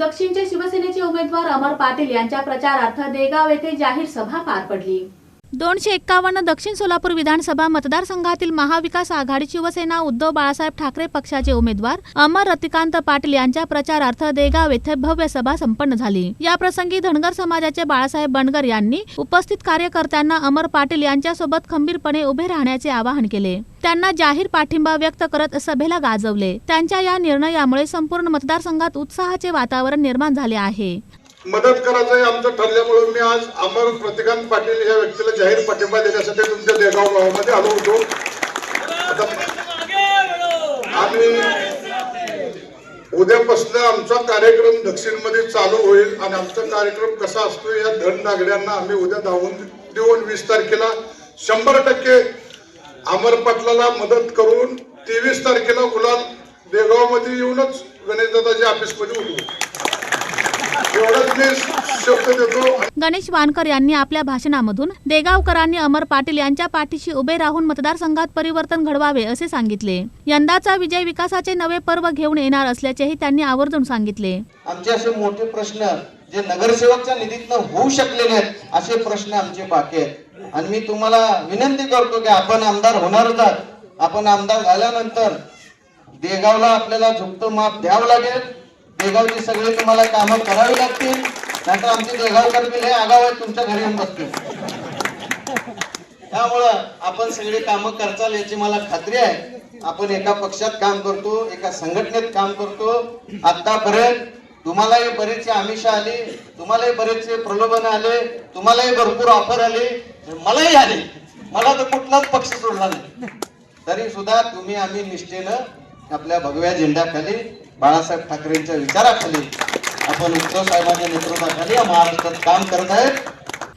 दक्षिणचे शिवसेनेचे उमेदवार अमर पाटील यांच्या प्रचारार्थ देगाव येथे जाहीर सभा पार पडली. दोनशे एक्कावन्न दक्षिण सोलापूर विधानसभा मतदारसंघातील महाविकास आघाडी शिवसेना उद्धव बाळासाहेब ठाकरे पक्षाचे उमेदवार अमर रतिकांत पाटील यांच्या प्रचारार्थ देगाव येथे भव्य सभा संपन्न झाली. याप्रसंगी धनगर समाजाचे बाळासाहेब बनगर यांनी उपस्थित कार्यकर्त्यांना अमर पाटील यांच्यासोबत खंबीरपणे उभे राहण्याचे आवाहन केले. त्यांना जाहीर पाठिंबा व्यक्त करत सभेला गाजवले. त्यांच्या या निर्णयामुळे संपूर्ण मतदारसंघात उत्साहाचे वातावरण निर्माण झाले आहे. मदत करायचं हे आमचं ठरल्यामुळे मी आज अमर प्रतिकांत पाटील या व्यक्तीला जाहीर पाठिंबा देण्यासाठी तुमच्या देगाव गावामध्ये आलो होतो. आता आम्ही उद्यापासून आमचा कार्यक्रम दक्षिणमध्ये चालू होईल आणि आमचा कार्यक्रम कसा असतो या धन नागड्यांना आम्ही उद्या धावून देऊन वीस तारखेला शंभर टक्के अमर पाटलाला मदत करून तेवीस तारखेला गुलाल देगावमध्ये येऊनच गणेशदादाच्या ऑफिसमध्ये उठवू गणेश वानकर यांनी आपल्या भाषणामधून देगावकरांनी अमर पाटील यांच्या पाठीशी उभे राहून मतदारसंघात परिवर्तन घडवावे असे सांगितले. यंदाचा विजय विकासाचे नवे पर्व घेऊन येणार असल्याचेही त्यांनी आवर्जून सांगितले. आमचे असे मोठे प्रश्न जे नगरसेवकच्या निधीतनं होऊ शकले नाहीत असे प्रश्न आमचे बाकी आहेत. आणि मी तुम्हाला विनंती करतो की आपण आमदार आहात. आपण आमदार झाल्यानंतर देगावला आपल्याला झुकतं माप द्यावं लागेल. देगावची सगळी तुम्हाला कामं करावी लागतील नाहीतर आमचे देगावकर बी लय आगाव आहेत तुमच्या घरी येऊन बसतील. त्यामुळं आपण सगळी कामं करचाल याची मला खात्री आहे. आपण एका पक्षात काम करतो एका संघटनेत काम करतो. आतापर्यंत तुम्हालाही बरेचसे आमिष आली तुम्हालाही बरेचसे प्रलोभन आले तुम्हालाही भरपूर ऑफर आली मलाही आले. मला तर कुठलाच पक्ष सोडला नाही. तरी सुद्धा तुम्ही आम्ही निष्ठेनं आपल्या भगव्या झेंड्याखाली बाळासाहेब ठाकरेंच्या विचाराखाली आपण उद्धव साहेबांच्या नेतृत्वाखाली या महाराष्ट्रात काम करत आहेत.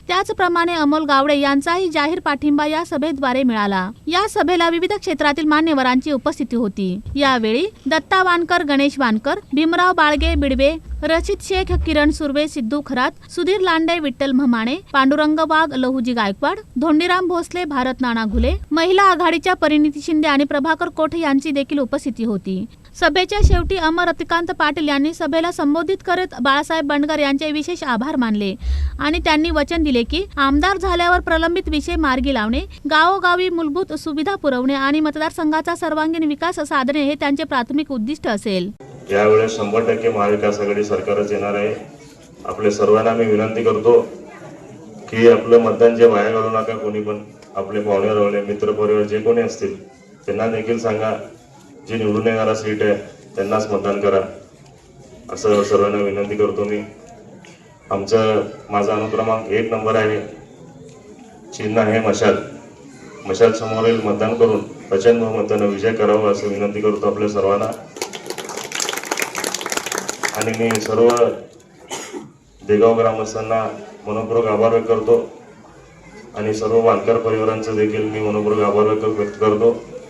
त्याचप्रमाणे अमोल गावडे यांचाही जाहीर पाठिंबा या सभेद्वारे मिळाला. या सभेला विविध क्षेत्रातील मान्यवरांची उपस्थिती होती. यावेळी दत्ता वानकर गणेश वानकर भीमराव बाळगे बिडवे रचित शेख किरण सुर्वे सिद्धू खरात सुधीर लांडे विठ्ठल म्हमाणे पांडुरंग वाघ लहुजी गायकवाड धोंडीराम भोसले भारत नाना घुले महिला आघाडीच्या परिणिती शिंदे आणि प्रभाकर कोठे यांची देखील उपस्थिती होती. सभेच्या शेवटी अमर रतिकांत पाटील यांनी सभेला संबोधित करत बाळासाहेब बंडगर यांचे विशेष आभार मानले आणि त्यांनी वचन दिले की आमदार झाल्यावर प्रलंबित विषय मार्गी लावणे गावोगावी मूलभूत सुविधा पुरवणे आणि मतदारसंघाचा सर्वांगीण विकास साधणे हे त्यांचे प्राथमिक उद्दिष्ट असेल. ज्यावेळेस शंभर टक्के महाविकास आघाडी सरकारच येणार आहे आपल्या सर्वांना मी विनंती करतो की आपलं मतदान जे वाया घालू नका कोणी पण आपले पाहुणे रावले मित्रपरिवार जे कोणी असतील त्यांना देखील सांगा जे निवडून येणारा सीट आहे त्यांनाच मतदान करा. असं सर्वांना विनंती करतो मी. आमचं माझा अनुक्रमांक एक नंबर आहे. चिन्ह आहे मशाल. मशाल समोरील मतदान करून प्रचंड बहुमतानं विजय करावा असं विनंती करतो आपल्या सर्वांना. आणि मी सर्व देगाव ग्रामस्थांना मनपूर्वक आभार व्यक्त करतो. आणि सर्व वानकर परिवारांचं देखील मी मनपूर्वक आभार व्यक्त करतो.